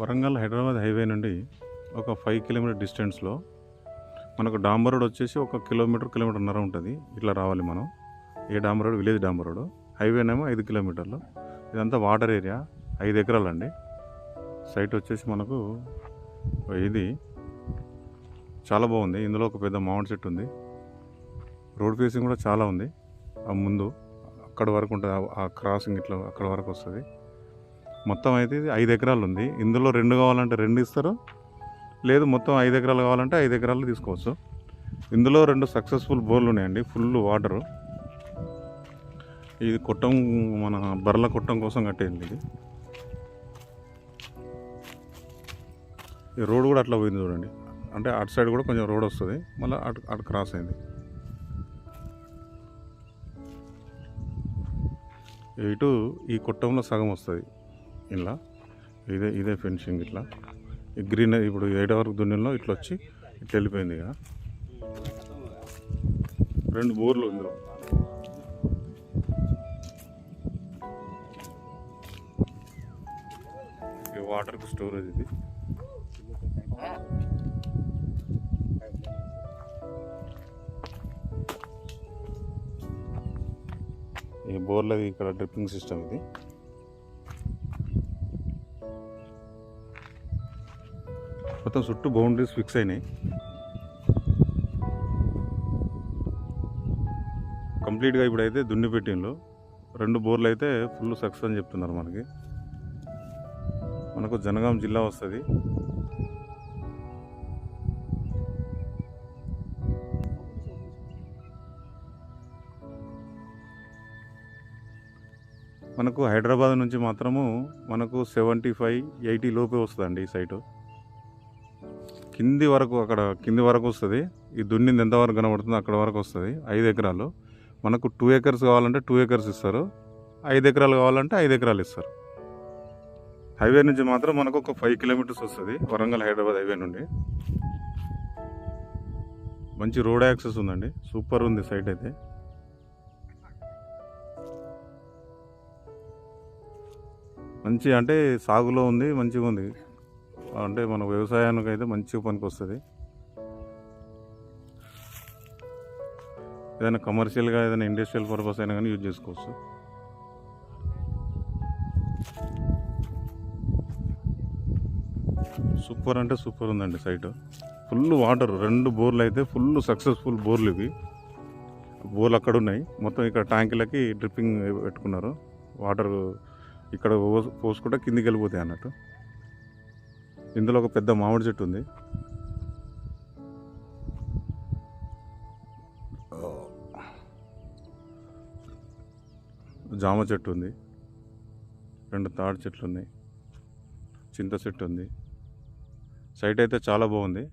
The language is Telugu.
వరంగల్ హైదరాబాద్ హైవే నుండి ఒక ఫైవ్ కిలోమీటర్ డిస్టెన్స్లో మనకు డాంబర్ రోడ్ వచ్చేసి ఒక కిలోమీటర్ కిలోమీటర్న్నర ఉంటుంది. ఇట్లా రావాలి మనం. ఏ డాంబర్ రోడ్? విలేజ్ డాంబర్ రోడ్. హైవేనేమో ఐదు కిలోమీటర్లు. ఇదంతా వాటర్ ఏరియా. ఐదు ఎకరాలండి. సైట్ వచ్చేసి మనకు ఇది చాలా బాగుంది. ఇందులో ఒక పెద్ద మామిడి చెట్టు ఉంది. రోడ్ ఫేసింగ్ కూడా చాలా ఉంది. ఆ ముందు అక్కడ వరకు ఉంటుంది. ఆ- ఆ క్రాసింగ్ ఇట్లా అక్కడ వరకు వస్తుంది. మొత్తం అయితే ఇది ఐదు ఎకరాలు ఉంది. ఇందులో రెండు కావాలంటే రెండు ఇస్తారు. లేదు మొత్తం ఐదు ఎకరాలు కావాలంటే ఐదు ఎకరాలు తీసుకోవచ్చు. ఇందులో రెండు సక్సెస్ఫుల్ బోర్లు ఉన్నాయండి. ఫుల్ వాటరు ఇది కొట్టం మన బర్రెల కొట్టం కోసం కట్టేయండి ఇది. ఈ రోడ్ కూడా అట్లా పోయింది చూడండి. అంటే అటు సైడ్ కూడా కొంచెం రోడ్ వస్తుంది. మళ్ళీ అటు అటు క్రాస్ అయింది. ఇటు ఈ కొట్టంలో సగం వస్తుంది. ఇలా. ఇదే ఇదే ఫెన్సింగ్ ఇట్లా. ఈ గ్రీన్ ఇప్పుడు ఏడ వరకు దున్నిలో ఇట్లా వచ్చి ఇట్లా వెళ్ళిపోయింది ఇక. రెండు బోర్లు ఇందులో. ఈ వాటర్కి స్టోరేజ్ ఇది. ఈ బోర్లది ఇక్కడ డ్రిప్పింగ్ సిస్టమ్ ఇది. మొత్తం చుట్టూ బౌండరీస్ ఫిక్స్ అయినాయి. కంప్లీట్గా ఇప్పుడైతే దున్ని పెట్టిండ్రు రెండు బోర్లు అయితే ఫుల్ సక్సెస్ అని చెప్తున్నారు మనకి. మనకు జనగాం జిల్లా వస్తుంది. మనకు హైదరాబాద్ నుంచి మాత్రము మనకు సెవెంటీ ఫైవ్ ఎయిటీ లోపే వస్తుందండి ఈ సైటు. కింది వరకు అక్కడ కింది వరకు వస్తుంది. ఈ దున్నింది ఎంతవరకు కనబడుతుందో అక్కడ వరకు వస్తుంది. ఐదు ఎకరాలు. మనకు టూ ఎకర్స్ కావాలంటే టూ ఎకర్స్ ఇస్తారు. ఐదు ఎకరాలు కావాలంటే ఐదు ఎకరాలు ఇస్తారు. హైవే నుంచి మాత్రం మనకు ఒక ఫైవ్ కిలోమీటర్స్ వస్తుంది. వరంగల్ హైదరాబాద్ హైవే నుండి. మంచి రోడ్ యాక్సెస్ ఉందండి. సూపర్ ఉంది సైట్ అయితే. మంచి అంటే సాగులో ఉంది మంచిగా ఉంది. అంటే మన వ్యవసాయానికి అయితే మంచిగా పనికి వస్తుంది. ఏదైనా కమర్షియల్గా ఏదైనా ఇండస్ట్రియల్ పర్పస్ అయినా కానీ యూజ్ చేసుకోవచ్చు. సూపర్ అంటే సూపర్ ఉందండి సైట్ ఫుల్ వాటర్ రెండు బోర్లు అయితే ఫుల్ సక్సెస్ఫుల్ బోర్లు ఇవి. బోర్లు అక్కడ ఉన్నాయి. మొత్తం ఇక్కడ ట్యాంకులకి డ్రిప్పింగ్ పెట్టుకున్నారు. వాటర్ ఇక్కడ పోస్- పోసుకుంటే కిందికి వెళ్ళిపోతాయి అన్నట్టు. ఇందులో ఒక పెద్ద మామిడి చెట్టు ఉంది. జామ చెట్టు ఉంది. రెండు తాడి చెట్లు ఉన్నాయి. చింత చెట్టు ఉంది. సైట్ అయితే చాలా బాగుంది.